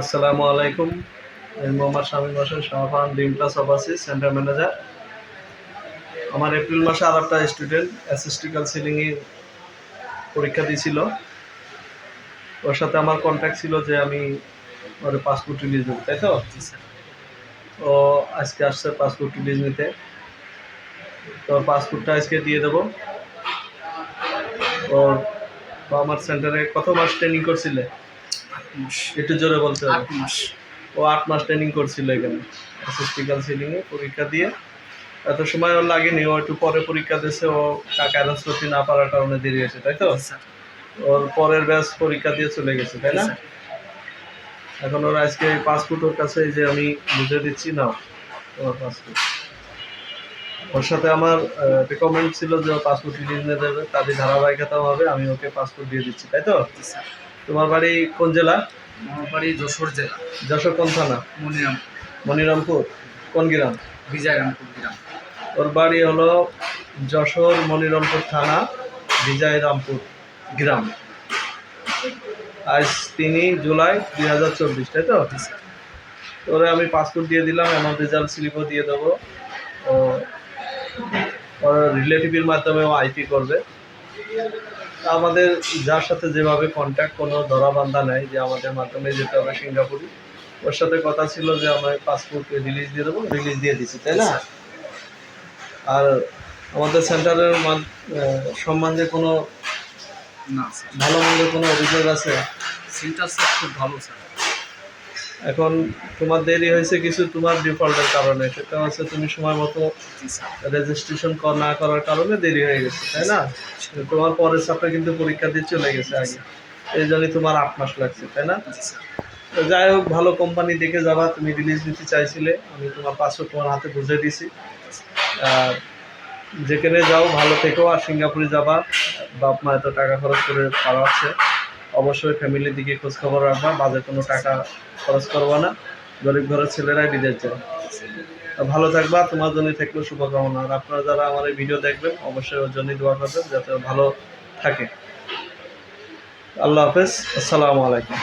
আসসালামু আলাইকুম। আমি মোহাম্মদ শামীম হোসেন শাহফান ডিম প্লাস অফাসি সেন্টার ম্যানেজার। আমার এপ্রিল মাসে আর একটা স্টুডেন্ট অ্যাসিস্টি কাউন্সিলিংয়ে পরীক্ষা দিয়েছিল। ওর সাথে আমার কন্ট্যাক্ট ছিল যে আমি ওর পাসপোর্ট রিলিজ দেবো তাই তো? ও আজকে আসছে পাসপোর্ট রিলিজ নিতে। তো পাসপোর্টটা আজকে দিয়ে দেবো। ওর আমার সেন্টারে কত মাস ট্রেনিং করছিলে? একটু জোরে বলতে হবে। মাস। ও আট মাস ট্রেনিং করছিল এখানে অ্যাসিস্টি কাউন্সিলিংয়ে পরীক্ষা দিয়ে। এত সময় ওর লাগেনি ও একটু পরে পরীক্ষা দিয়েছে ও টাকা অ্যারেঞ্জ করতে না পারার কারণে দেরি হয়েছে তাই তো? ওর পরের ব্যাচ পরীক্ষা দিয়ে চলে গেছে তাই না? এখন ওর আজকে পাসপোর্ট ওর কাছে যে আমি বুঝে দিচ্ছি নাও তোমার পাসপোর্ট ওর সাথে আমার রেকমেন্ড ছিল যে ও পাসপোর্ট রিলিজ নিয়ে দেবে তাদের ধারাবাহিকতাও হবে আমি ওকে পাসপোর্ট দিয়ে দিচ্ছি তাই তো? তোমার বাড়ি কোন জেলা? আমার বাড়ি যশোর জেলা। যশোর কোন থানা? মনিরাম মনিরামপুর। কোন গ্রাম? বিজয়রামপুর গ্রাম। ওর বাড়ি হলো যশোর মনিরামপুর থানা বিজয়রামপুর গ্রাম। আজ তিনই জুলাই দুই হাজার চব্বিশ তাই তো? ওরে আমি পাসপোর্ট দিয়ে দিলাম এমন রেজাল্ট স্লিপও দিয়ে দেবো। ও রিলেটিভের মাধ্যমে ও আইপি করবে। আমাদের যার সাথে যেভাবে কন্ট্যাক্ট কোনো ধরা বান্ধা নেই যে আমাদের মাধ্যমে যেতে হবে সিঙ্গাপুরে ওর সাথে কথা ছিল যে আমার পাসপোর্ট রিলিজ দিয়ে দেবো রিলিজ দিয়ে দিছি তাই না? আর আমাদের সেন্টারের সম্বন্ধে কোনো না ভালো মন্দ কোনো অভিযোগ আছে? সেন্টার স্যার খুব ভালো স্যার। এখন তোমার দেরি হয়েছে কিছু, তোমার ডিফল্টের কারণে। সেটা হচ্ছে তুমি সময় মতো রেজিস্ট্রেশন না করার কারণে দেরি হয়ে গেছে, তাই না? তোমার পরের সাপটা কিন্তু পরীক্ষা দিয়ে চলে গেছে আগে। এই জন্যই তোমার আট মাস লাগছে, তাই না? যাই হোক, ভালো কোম্পানি দেখে যাবা, তুমি রিলিজ নিতে চাইছিলে, আমি তোমার পাসপোর্ট তোমার হাতে বুঝে দিছি। যেখানে যাও, ভালো থেকো, আর সিঙ্গাপুরে যাবা। বাপ মা এত টাকা খরচ করে পাঠাচ্ছে অবশ্যই ফ্যামিলির দিকে খোঁজ খবর রাখবা, বাজে কোনো টাকা খরচ করবা না। গরিব ঘরের ছেলেরাই বিদেশ যায়। ভালো থাকবা, তোমার জন্য থাকল শুভকামনা। আর আপনারা যারা আমার এই ভিডিও দেখবেন, অবশ্যই ওর জন্যই দোয়া করবেন, যাতে ভালো থাকে। আল্লাহ হাফেজ, আসসালামু আলাইকুম।